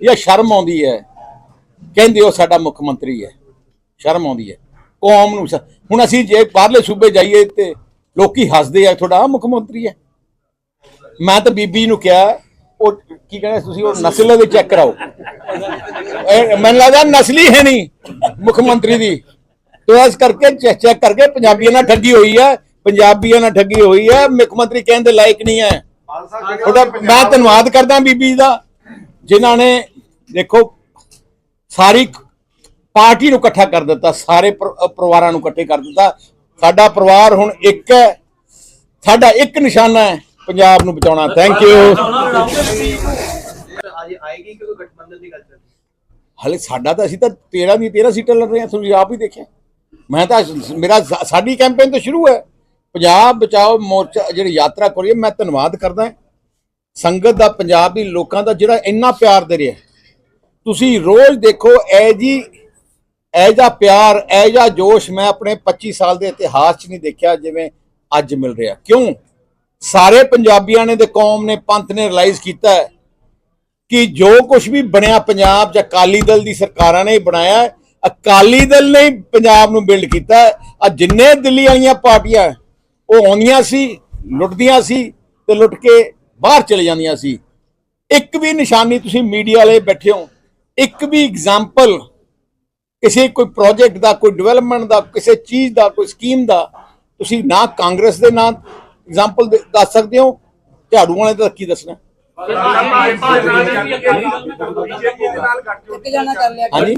ਇਹ ਸ਼ਰਮ ਆਉਂਦੀ ਹੈ। ਕਹਿੰਦੇ ਉਹ ਸਾਡਾ ਮੁੱਖ ਮੰਤਰੀ ਹੈ। ਸ਼ਰਮ ਆਉਂਦੀ ਹੈ। ਕੌਮ ਨੂੰ ਹੁਣ ਅਸੀਂ ਜੇ ਬਾਹਰਲੇ ਸੂਬੇ ਜਾਈਏ ਤੇ ਲੋਕੀ ਹੱਸਦੇ ਆ, ਤੁਹਾਡਾ ਆਹ ਮੁੱਖ ਮੰਤਰੀ ਹੈ। ਮੈਂ ਤਾਂ ਬੀਬੀ ਨੂੰ ਕਿਹਾ, ਉਹ ਕੀ ਕਹਿੰਦੇ ਤੁਸੀਂ, ਉਹ ਨਸਲ ਦੇ ਚੈੱਕ ਕਰਾਓ। ਮੈਨੂੰ ਲੱਗਦਾ ਨਸਲੀ ਹੈ ਨਹੀਂ ਮੁੱਖ ਮੰਤਰੀ ਦੀ। ਤੇ ਇਸ ਕਰਕੇ ਚੈੱਕ ਕਰਕੇ ਪੰਜਾਬੀਆਂ ਨਾਲ ਠੱਗੀ ਹੋਈ ਹੈ ਪੰਜਾਬੀਆਂ ਨਾਲ ਠੱਗੀ ਹੋਈ ਹੈ ਮੁੱਖ ਮੰਤਰੀ ਕਹਿਣ ਦੇ ਲਾਇਕ ਨਹੀਂ ਹੈ। ਉਹਦਾ ਮੈਂ ਧੰਨਵਾਦ ਕਰਦਾ ਬੀਬੀ ਦਾ ਜਿਨ੍ਹਾਂ ਨੇ ਦੇਖੋ ਸਾਰੀ ਪਾਰਟੀ ਨੂੰ ਇਕੱਠਾ ਕਰ ਦਿੱਤਾ ਸਾਰੇ ਪਰਿਵਾਰਾਂ ਨੂੰ ਇਕੱਠੇ ਕਰ ਦਿੱਤਾ। ਸਾਡਾ ਪਰਿਵਾਰ ਹੁਣ ਇੱਕ ਹੈ ਸਾਡਾ ਇੱਕ ਨਿਸ਼ਾਨਾ ਹੈ ਪੰਜਾਬ ਨੂੰ ਬਚਾਉਣਾ। ਥੈਂਕ ਯੂ ਹਲੇ ਸਾਡਾ ਤਾਂ ਅਸੀਂ ਤਾਂ 13 ਦੀ 13 ਸੀਟਾਂ ਲੜ ਰਹੇ ਹਾਂ ਤੁਸੀਂ ਆਪ ਹੀ ਦੇਖਿਆ। ਮੈਂ ਤਾਂ ਮੇਰਾ ਸਾਡੀ ਕੈਂਪੇਨ ਤੋਂ ਸ਼ੁਰੂ ਹੈ। ਪੰਜਾਬ ਬਚਾਓ ਮੋਰਚਾ ਜਿਹੜੀ ਯਾਤਰਾ ਕਰੀ ਮੈਂ ਧੰਨਵਾਦ ਕਰਦਾ ਸੰਗਤ ਦਾ, ਪੰਜਾਬ ਦੀ ਲੋਕਾਂ ਦਾ ਜਿਹੜਾ ਇੰਨਾ ਪਿਆਰ ਦੇ ਰਿਹਾ ਤੁਸੀਂ ਰੋਜ਼ ਦੇਖੋ ਐ ਜੀ ਐ ਜਾ ਪਿਆਰ ਐ ਜਾ ਜੋਸ਼ ਮੈਂ ਆਪਣੇ 25 ਸਾਲ ਦੇ ਇਤਿਹਾਸ 'ਚ ਨਹੀਂ ਦੇਖਿਆ ਜਿਵੇਂ ਅੱਜ ਮਿਲ ਰਿਹਾ। ਕਿਉਂ? ਸਾਰੇ ਪੰਜਾਬੀਆਂ ਨੇ ਤੇ ਕੌਮ ਨੇ, ਪੰਥ ਨੇ ਰਿਅਲਾਈਜ਼ ਕੀਤਾ ਕਿ ਜੋ ਕੁਝ ਵੀ ਬਣਿਆ ਪੰਜਾਬ ਜਾਂ ਅਕਾਲੀ ਦਲ ਦੀ ਸਰਕਾਰਾਂ ਨੇ ਬਣਾਇਆ ਅਕਾਲੀ ਦਲ ਨੇ ਪੰਜਾਬ ਨੂੰ ਬਿਲਡ ਕੀਤਾ। ਆ ਜਿੰਨੇ ਦਿੱਲੀ ਵਾਲੀਆਂ ਪਾਰਟੀਆਂ ਉਹ ਆਉਂਦੀਆਂ ਸੀ, ਲੁੱਟਦੀਆਂ ਸੀ ਤੇ ਲੁੱਟ ਕੇ ਬਾਹਰ ਚਲੇ ਜਾਂਦੀਆਂ ਸੀ। ਇੱਕ ਵੀ ਨਿਸ਼ਾਨੀ ਤੁਸੀਂ ਮੀਡੀਆ ਵਾਲੇ ਬੈਠੇ ਹੋ। ਇੱਕ ਵੀ ਐਗਜ਼ਾਮਪਲ ਕਿਸੇ ਕੋਈ ਪ੍ਰੋਜੈਕਟ ਦਾ, ਕੋਈ ਡਿਵੈਲਪਮੈਂਟ ਦਾ, ਕਿਸੇ ਚੀਜ਼ ਦਾ, ਕੋਈ ਸਕੀਮ ਦਾ ਤੁਸੀਂ ਨਾ ਕਾਂਗਰਸ ਦੇ ਨਾਂ ਐਗਜ਼ਾਮਪਲ ਦੱਸ ਸਕਦੇ ਹੋ। ਝਾੜੂ ਵਾਲੇ ਦਾ ਕੀ ਦੱਸਣਾ? ਇੱਕ ਜਾਣਾ ਕਰ ਲਿਆ ਹਾਂਜੀ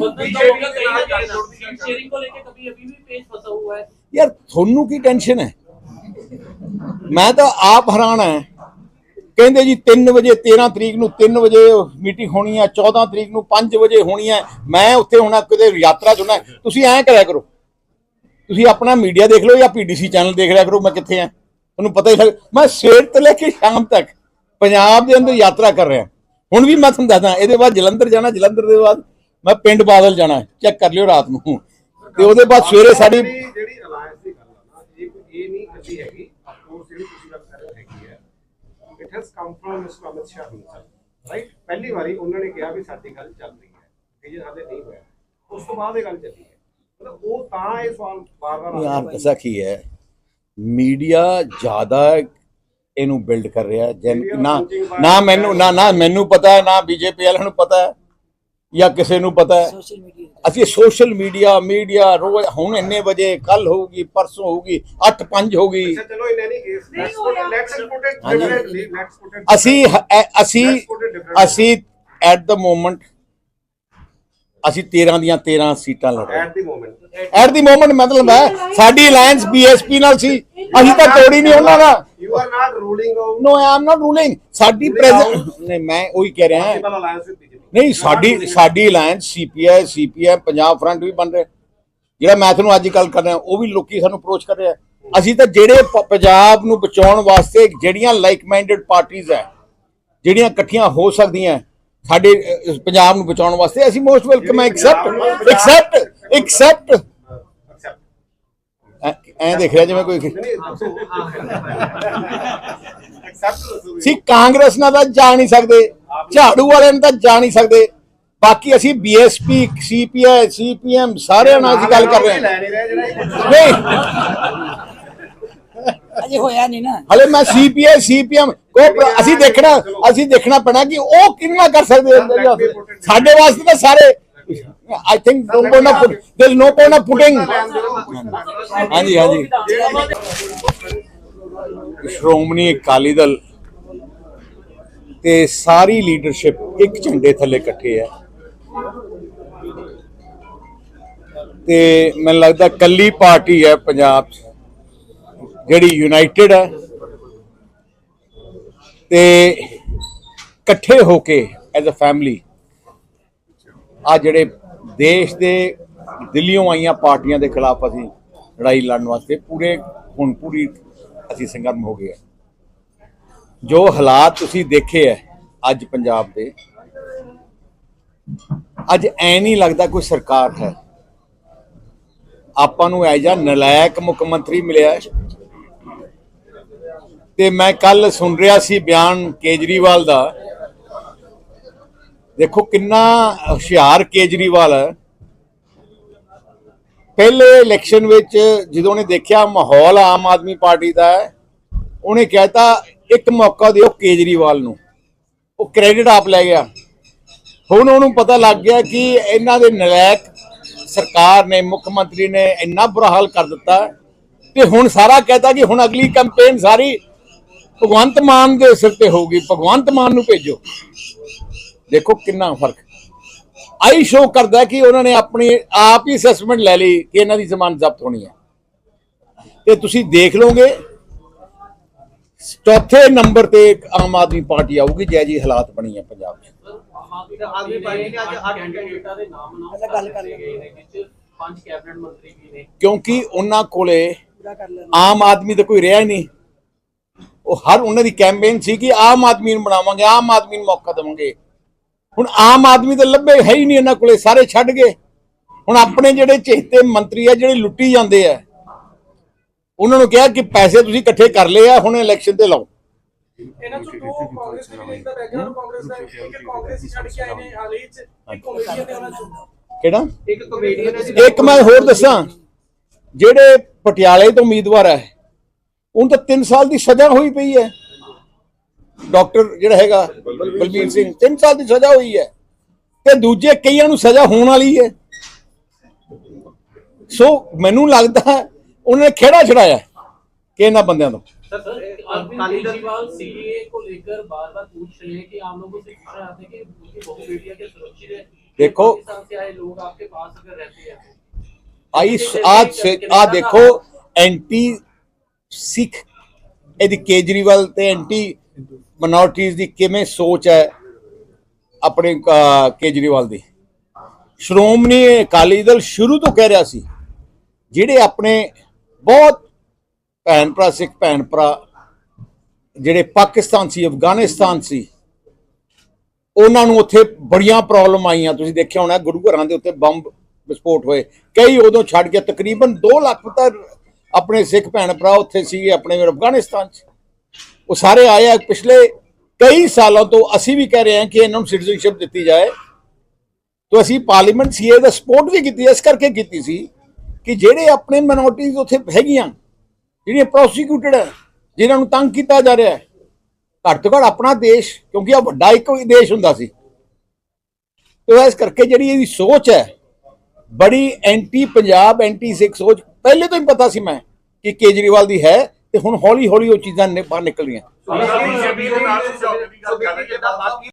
शेयरिंग को लेके कभी अभी भी पेज फंसा हुआ है ਯਾਰ ਤੁਹਾਨੂੰ ਕੀ ਟੈਨਸ਼ਨ ਹੈ ਮੈਂ ਤਾਂ ਆਪ ਹੈਰਾਨ ਹੈ ਕਹਿੰਦੇ ਜੀ 3 ਵਜੇ 13 ਤਰੀਕ ਨੂੰ 3 ਵਜੇ ਮੀਟਿੰਗ ਹੋਣੀ ਹੈ 14 ਤਰੀਕ ਨੂੰ 5 ਵਜੇ ਹੋਣੀ ਹੈ ਮੈਂ ਉੱਥੇ ਹੋਣਾ ਕਿਤੇ ਯਾਤਰਾ 'ਚ ਹੋਣਾ ਤੁਸੀਂ ਐਂ ਕਰਿਆ ਕਰੋ ਤੁਸੀਂ ਆਪਣਾ ਮੀਡੀਆ ਦੇਖ ਲਓ ਜਾਂ ਪੀਡੀਸੀ ਚੈਨਲ ਦੇਖ ਲਿਆ ਕਰੋ ਮੈਂ ਕਿੱਥੇ ਆ ਤੁਹਾਨੂੰ ਪਤਾ ਹੀ ਲੱਗ ਮੈਂ ਸਵੇਰ ਤੋਂ ਲੈ ਕੇ ਸ਼ਾਮ ਤੱਕ ਪੰਜਾਬ ਦੇ ਅੰਦਰ ਯਾਤਰਾ ਕਰ ਰਿਹਾ। ਹੁਣ ਵੀ ਮੈਂ ਤੁਹਾਨੂੰ ਦੱਸਦਾ ਇਹਦੇ ਬਾਅਦ ਜਲੰਧਰ ਜਾਣਾ ਜਲੰਧਰ ਦੇ ਬਾਅਦ ਮੈਂ ਪਿੰਡ ਬਾਦਲ ਜਾਣਾ ਚੈੱਕ ਕਰ ਲਿਓ ਰਾਤ ਨੂੰ। ਤੇ ਉਹਦੇ ਬਾਅਦ ਸਵੇਰੇ ਸਾਡੀ ਜਿਹੜੀ ਅਲਾਈਅੰਸ ਦੀ ਗੱਲ ਆ ਨਾ ਇਹ ਕੋਈ ਇਹ ਨਹੀਂ ਕੱਢੀ ਹੈਗੀ ਉਹ ਜਿਹੜੀ ਤੁਸੀਂ ਗੱਲ ਕਰ ਰਹੇ ਹੈਗੀ ਹੈ it has come from mister Amit Shah himself right ਪਹਿਲੀ ਵਾਰੀ ਉਹਨਾਂ ਨੇ ਕਿਹਾ ਵੀ ਸਾਡੀ ਗੱਲ ਚੱਲ ਰਹੀ ਹੈ ਇਹ ਜੇ ਹਾਲੇ ਨਹੀਂ ਹੋਇਆ ਉਸ ਤੋਂ ਬਾਅਦ ਇਹ ਗੱਲ ਚੱਲੀ ਹੈ। ਮਤਲਬ ਉਹ ਤਾਂ ਇਹ ਸਵਾਲ ਬਾਰ-ਬਾਰ ਯਾਰ ਐਸਾ ਕੀ ਹੈ ਮੀਡੀਆ ਜ਼ਿਆਦਾ ਇਹਨੂੰ ਬਿਲਡ ਕਰ ਰਿਹਾ ਹੈ। ਜਿਨ- ਨਾ ਨਾ ਮੈਨੂੰ ਨਾ ਨਾ ਮੈਨੂੰ ਪਤਾ ਹੈ ਨਾ ਬੀਜੇਪੀ ਵਾਲਿਆਂ ਨੂੰ ਪਤਾ ਹੈ ਜਾਂ ਕਿਸੇ ਨੂੰ ਪਤਾ ਹੈ। ਸੋਸ਼ਲ ਮੀਡੀਆ ਅਸੀਂ ਸੋਸ਼ਲ ਮੀਡੀਆ ਮੀਡੀਆ ਰੋਜ਼ ਹੁਣ ਇੰਨੇ ਵਜੇ ਕੱਲ ਹੋਊਗੀ ਪਰਸੋਂ ਹੋਊਗੀ 8 5 ਹੋਊਗੀ ਅੱਛਾ ਚਲੋ in any case let's put let's put it ਹਾਂਜੀ। ਡਿਫਰੈਂਟਲੀ ਲੈਟਸ ਪੁੱਟ ਇਟ ਅਸੀਂ ਹ- ਐ- ਅਸੀਂ Let's put it differently. ਅਸੀਂ ਐਟ ਦ ਮੋਮੈਂਟ ਅਸੀਂ 13 ਦੀਆਂ 13 ਸੀਟਾਂ ਲੜ ਰਹੇ ਹਾਂ। At the moment at the moment ਮਤਲਬ ਹੈ ਸਾਡੀ ਅਲਾਈਅੰਸ ਬੀਐਸਪੀ ਨਾਲ ਸੀ। ਅਸੀਂ ਤਾਂ ਤੋੜੀ ਨਹੀਂ ਉਹਨਾਂ ਨਾਲ you are not ruling out no I am not ruling ਸਾਡੀ ਪ੍ਰੈਜ਼ੈਂਟ ਨਹੀਂ ਮੈਂ ਉਹੀ ਕਹਿ ਰਿਹਾ ਹਾਂ ਨਹੀਂ ਸਾਡੀ ਸਾਡੀ alliance CPI CPM Punjab front ਵੀ ਬਣ ਰਿਹਾ ਜਿਹੜਾ ਮੈਂ ਤੁਹਾਨੂੰ ਅੱਜ ਕੱਲ ਕਰ ਰਿਹਾ ਉਹ ਵੀ ਲੋਕੀ ਸਾਨੂੰ ਅਪਰੋਚ ਕਰ ਰਿਹਾ ਅਸੀਂ ਤਾਂ ਜਿਹੜੇ ਪ- ਪੰਜਾਬ ਨੂੰ ਬਚਾਉਣ ਵਾਸਤੇ ਜਿਹੜੀਆਂ ਲਾਈਕ ਮਾਈਂਡਡ ਪਾਰਟੀਆਂ ਹੈ ਜਿਹੜੀਆਂ ਇਕੱਠੀਆਂ ਹੋ ਸਕਦੀਆਂ ਸਾਡੇ ਅਹ, ਪੰਜਾਬ ਨੂੰ ਬਚਾਉਣ ਵਾਸਤੇ ਅਸੀਂ most welcome accept accept accept ਐ ਦੇਖ ਰਿਹਾ ਜਿਵੇਂ ਕੋਈ ਸੀ ਕਾਂਗਰਸ ਨਾਲ ਤਾਂ ਜਾ ਨਹੀਂ ਸਕਦੇ ਝਾੜੂ ਵਾਲਿਆਂ ਨਾਲ ਤਾਂ ਜਾ ਨਹੀਂ ਸਕਦੇ। ਬਾਕੀ ਅਸੀਂ ਬੀਐਸਪੀ ਸੀਪੀਆਈ ਸੀਪੀਐਮ ਸਾਰਿਆਂ ਨਾਲ ਅਸੀਂ ਗੱਲ ਕਰ ਰਹੇ ਹਾਂ। ਨਹੀਂ। ਅਜੇ ਹੋਇਆ ਨਹੀਂ ਨਾ। ਹਲੇ ਮੈਂ ਸੀਪੀਆਈ ਸੀਪੀਐਮ ਕੋ ਅਸੀਂ ਦੇਖਣਾ ਅਸੀਂ ਦੇਖਣਾ ਪੈਣਾ ਕਿ ਉਹ ਕਿੰਨਾ ਕਰ ਸਕਦੇ। ਸਾਡੇ ਵਾਸਤੇ ਤਾਂ ਸਾਰੇ I think no point of there is no point of putting ਹਾਂਜੀ ਹਾਂਜੀ ਸ਼੍ਰੋਮਣੀ ਅਕਾਲੀ ਦਲ ਤੇ ਸਾਰੀ ਲੀਡਰਸ਼ਿਪ ਇੱਕ ਝੰਡੇ ਥੱਲੇ ਇਕੱਠੇ ਹੈ ਤੇ ਮੈਨੂੰ ਲੱਗਦਾ ਕੱਲੀ ਪਾਰਟੀ ਹੈ ਪੰਜਾਬ 'ਚ ਜਿਹੜੀ ਯੂਨਾਈਟਿਡ ਹੈ ਤੇ ਇਕੱਠੇ ਹੋ ਕੇ ਐਜ਼ ਅ ਫੈਮਿਲੀ ਆ ਜਿਹੜੇ ਦੇਸ਼ ਦੇ ਦਿੱਲੀੋਂ ਆਈਆਂ ਪਾਰਟੀਆਂ ਦੇ ਖਿਲਾਫ ਅਸੀਂ ਲੜਾਈ ਲੜਨ ਵਾਸਤੇ ਪੂਰੇ, ਹੁਣ ਪੂਰੀ ਅਸੀਂ ਸੰਗਰਮ ਹੋ ਗਏ ਜੋ ਹਾਲਾਤ ਤੁਸੀਂ ਦੇਖੇ ਹੈ ਅੱਜ ਪੰਜਾਬ ਦੇ, ਅੱਜ ਐ ਨਹੀਂ ਲੱਗਦਾ ਕੋਈ ਸਰਕਾਰ ਹੈ। ਆਪਾਂ ਨੂੰ ਐ ਜਾਂ ਨਲਾਇਕ ਮੁੱਖ ਮੰਤਰੀ ਮਿਲਿਆ ਤੇ ਮੈਂ ਕੱਲ ਸੁਣ ਰਿਹਾ ਸੀ ਬਿਆਨ ਕੇਜਰੀਵਾਲ ਦਾ ਦੇਖੋ ਕਿੰਨਾ ਹੁਸ਼ਿਆਰ ਕੇਜਰੀਵਾਲ ਹੈ। ਪਹਿਲੇ ਇਲੈਕਸ਼ਨ ਵਿੱਚ ਜਦੋਂ ਉਹਨੇ ਦੇਖਿਆ ਮਾਹੌਲ ਆਮ ਆਦਮੀ ਪਾਰਟੀ ਦਾ ਹੈ, ਉਹਨੇ ਕਹਿਤਾ ਇੱਕ ਮੌਕਾ ਦਿਓ ਕੇਜਰੀਵਾਲ ਨੂੰ। ਉਹ ਕ੍ਰੈਡਿਟ ਆਪ ਲੈ ਗਿਆ। ਹੁਣ ਉਹਨੂੰ ਪਤਾ ਲੱਗ ਗਿਆ ਕਿ ਇਹਨਾਂ ਦੇ ਨਲਾਇਕ ਸਰਕਾਰ ਨੇ, ਮੁੱਖ ਮੰਤਰੀ ਨੇ ਇੰਨਾ ਬੁਰਾ ਹਾਲ ਕਰ ਦਿੱਤਾ ਤੇ ਹੁਣ ਸਾਰਾ ਕਹਿੰਦਾ ਕਿ ਹੁਣ ਅਗਲੀ ਕੈਂਪੇਨ ਸਾਰੀ ਭਗਵੰਤ ਮਾਨ ਦੇ ਸਿਰ ਤੇ ਹੋਊਗੀ। ਭਗਵੰਤ ਮਾਨ ਨੂੰ ਭੇਜੋ। ਦੇਖੋ ਕਿੰਨਾ ਫ਼ਰਕ। ਆਈ ਸ਼ੋ ਕਰਦਾ ਕਿ ਉਹਨਾਂ ਨੇ ਆਪਣੀ, ਆਪ ਹੀ ਅਸੈਸਮੈਂਟ ਲੈ ਲਈ ਕਿ ਇਹਨਾਂ ਦੀ ਜ਼ਮਾਨਤ ਜ਼ਬਤ ਹੋਣੀ ਹੈ। ਤੇ ਤੁਸੀਂ ਦੇਖ ਲਓਗੇ, ਚੌਥੇ ਨੰਬਰ ਤੇ ਆਮ ਆਦਮੀ ਪਾਰਟੀ ਆਊਗੀ ਜੈ ਜੀ ਹਾਲਾਤ ਬਣੀ ਹੈ ਪੰਜਾਬ 'ਚ ਆਦਮੀ ਪਾਰਟੀ ਨੇ ਅੱਜ ਅੱਠ ਕੈਂਡੀਡੇਟਾਂ ਦੇ ਨਾਮ ਅਨਾਉਂਸ ਗੱਲ ਕਰ ਕਰ ਵਿੱਚ। ਪੰਜ ਕੈਬਨਿਟ ਮੰਤਰੀ ਵੀ ਨੇ ਕਿਉਂਕਿ ਉਹਨਾਂ ਕੋਲੇ ਆਮ ਆਦਮੀ ਤਾਂ ਕੋਈ ਰਿਹਾ ਹੀ ਨਹੀਂ। ਉਹ ਹਰ, ਉਹਨਾਂ ਦੀ ਕੈਂਪੇਨ ਸੀ ਕਿ ਆਮ ਆਦਮੀ ਨੂੰ ਬਣਾਵਾਂਗੇ, ਆਮ ਆਦਮੀ ਨੂੰ ਮੌਕਾ ਦੇਵਾਂਗੇ। ਹੁਣ ਆਮ ਆਦਮੀ ਤਾਂ ਲੱਭੇ ਹੈ ਹੀ ਨਹੀਂ ਇਹਨਾਂ ਕੋਲੇ ਸਾਰੇ ਛੱਡ ਗਏ। ਹੁਣ ਆਪਣੇ ਜਿਹੜੇ ਚਹਤੇ ਮੰਤਰੀ ਆ ਜਿਹੜੇ ਲੁੱਟੀ ਜਾਂਦੇ ਆ ਉਹਨਾਂ ਨੂੰ ਕਿਹਾ ਕਿ ਪੈਸੇ ਤੁਸੀਂ ਇਕੱਠੇ ਕਰ ਲਏ ਆ ਹੁਣ ਇਲੈਕਸ਼ਨ ਤੇ ਲਾਓ। ਇਹਨਾਂ ਚੋਂ ਦੋ ਕਾਂਗਰਸ ਦੇ ਵੀ ਲਿਖਦਾ ਰਹਿ ਗਿਆ ਕਾਂਗਰਸ ਦਾ ਇੱਕ ਕਾਂਗਰਸ ਹੀ ਛੱਡ ਕੇ ਆਏ ਨੇ ਹਾਲ ਹੀ ਚ ਇੱਕ ਕਮੇਡੀਅਨ ਨੇ ਉਹਨਾਂ ਚੋਂ। ਕਿਹੜਾ? ਇੱਕ ਕਮੇਡੀਅਨ ਹੈ ਇੱਕ ਮੈਂ ਹੋਰ ਦੱਸਾਂ ਜਿਹੜੇ ਪਟਿਆਲੇ ਤੋਂ ਉਮੀਦਵਾਰ ਹੈ ਉਹਨੂੰ ਤਾਂ 3 ਸਾਲ ਦੀ ਸਜ਼ਾ ਹੋਈ ਪਈ ਹੈ। ਡਾਕਟਰ ਜਿਹੜਾ ਹੈਗਾ ਬਲਬੀਰ ਸਿੰਘ 3 ਸਾਲ ਦੀ ਸਜ਼ਾ ਹੋਈ ਹੈ ਤੇ ਦੂਜੇ ਕਈਆਂ ਨੂੰ ਸਜ਼ਾ ਹੋਣ ਵਾਲੀ ਹੈ ਸੋ ਮੈਨੂੰ ਲੱਗਦਾ ਹੈ ਉਹਨਾਂ ਨੇ ਖੇੜਾ ਛੜਾਇਆ ਕਿ ਇਹਨਾਂ ਬੰਦਿਆਂ ਤੋਂ सर अरविंद केजरीवाल सीए को लेकर बार बार पूछ रहे हैं कि आम लोगों से पूछ रहे हैं कि उनकी बहु बेटियां के सुरक्षित है देखो। पाकिस्तान से आए लोग minorities ਦੀ ਕਿਵੇਂ ਸੋਚ ਹੈ ਆਪਣੇ ਕੇਜਰੀਵਾਲ ਦੀ? ਸ਼੍ਰੋਮਣੀ ਅਕਾਲੀ ਦਲ ਸ਼ੁਰੂ ਤੋਂ ਕਹਿ ਰਿਹਾ ਸੀ, ਜਿਹੜੇ ਆਪਣੇ ਬਹੁਤ ਭੈਣ ਭਰਾ ਸਿੱਖ ਭੈਣ ਭਰਾ ਜਿਹੜੇ ਪਾਕਿਸਤਾਨ ਸੀ, ਅਫਗਾਨਿਸਤਾਨ ਸੀ, ਉਹਨਾਂ ਨੂੰ ਉੱਥੇ ਬੜੀਆਂ ਪ੍ਰੋਬਲਮ ਆਈਆਂ। ਤੁਸੀਂ ਦੇਖਿਆ ਹੋਣਾ, ਗੁਰੂ ਘਰਾਂ ਦੇ ਉੱਤੇ ਬੰਬ ਵਿਸਫੋਟ ਹੋਏ। ਕਈ ਉਦੋਂ ਛੱਡ ਗਿਆ ਤਕਰੀਬਨ 2 ਲੱਖ ਤੱਕ ਆਪਣੇ ਸਿੱਖ ਭੈਣ ਭਰਾ ਉੱਥੇ ਸੀਗੇ, ਆਪਣੇ ਅਫਗਾਨਿਸਤਾਨ 'ਚ। ਉਹ ਸਾਰੇ ਆਏ ਆ ਪਿਛਲੇ ਕਈ ਸਾਲਾਂ ਤੋਂ ਅਸੀਂ ਵੀ ਕਹਿ ਰਹੇ ਹਾਂ ਕਿ ਇਹਨਾਂ ਨੂੰ ਸਿਟੀਜ਼ਨਸ਼ਿਪ ਦਿੱਤੀ ਜਾਏ। ਤੋਂ ਅਸੀਂ ਪਾਰਲੀਮੈਂਟ ਸੀਏ ਦਾ ਸਪੋਰਟ ਵੀ ਕੀਤੀ, ਇਸ ਕਰਕੇ ਕੀਤੀ ਸੀ ਕਿ ਜਿਹੜੇ ਆਪਣੇ ਮਿਨੋਰਟੀਜ਼ ਉੱਥੇ ਹੈਗੀਆਂ, ਜਿਹੜੀਆਂ ਪ੍ਰੋਸੀਕਿਊਟਡ ਹੈ, ਜਿਨ੍ਹਾਂ ਨੂੰ ਤੰਗ ਕੀਤਾ ਜਾ ਰਿਹਾ ਹੈ, ਘੱਟ ਤੋਂ ਘੱਟ ਆਪਣਾ ਦੇਸ਼, ਕਿਉਂਕਿ ਆ ਵੱਡਾ ਇੱਕ ਦੇਸ਼ ਹੁੰਦਾ ਸੀ। ਤੇ ਇਸ ਕਰਕੇ ਜਿਹੜੀ ਇਹਦੀ ਸੋਚ ਹੈ, ਬੜੀ ਐਂਟੀ ਪੰਜਾਬ, ਐਂਟੀ ਸਿੱਖ ਸੋਚ, ਪਹਿਲੇ ਤੋਂ ਹੀ ਪਤਾ ਸੀ ਮੈਂ ਕਿ ਕੇਜਰੀਵਾਲ ਦੀ ਹੈ ਤੇ ਹੁਣ ਹੌਲੀ ਹੌਲੀ ਉਹ ਚੀਜ਼ਾਂ ਨੇ, ਬਾਹਰ ਨਿਕਲ ਰਹੀਆਂ ਬੀਜੇਪੀ ਦੇ ਨਾਲ ਸਮਝੌਤੇ ਦੀ ਗੱਲ ਕਰ ਰਹੇ ਜਿੱਦਾਂ ਬਾਕੀ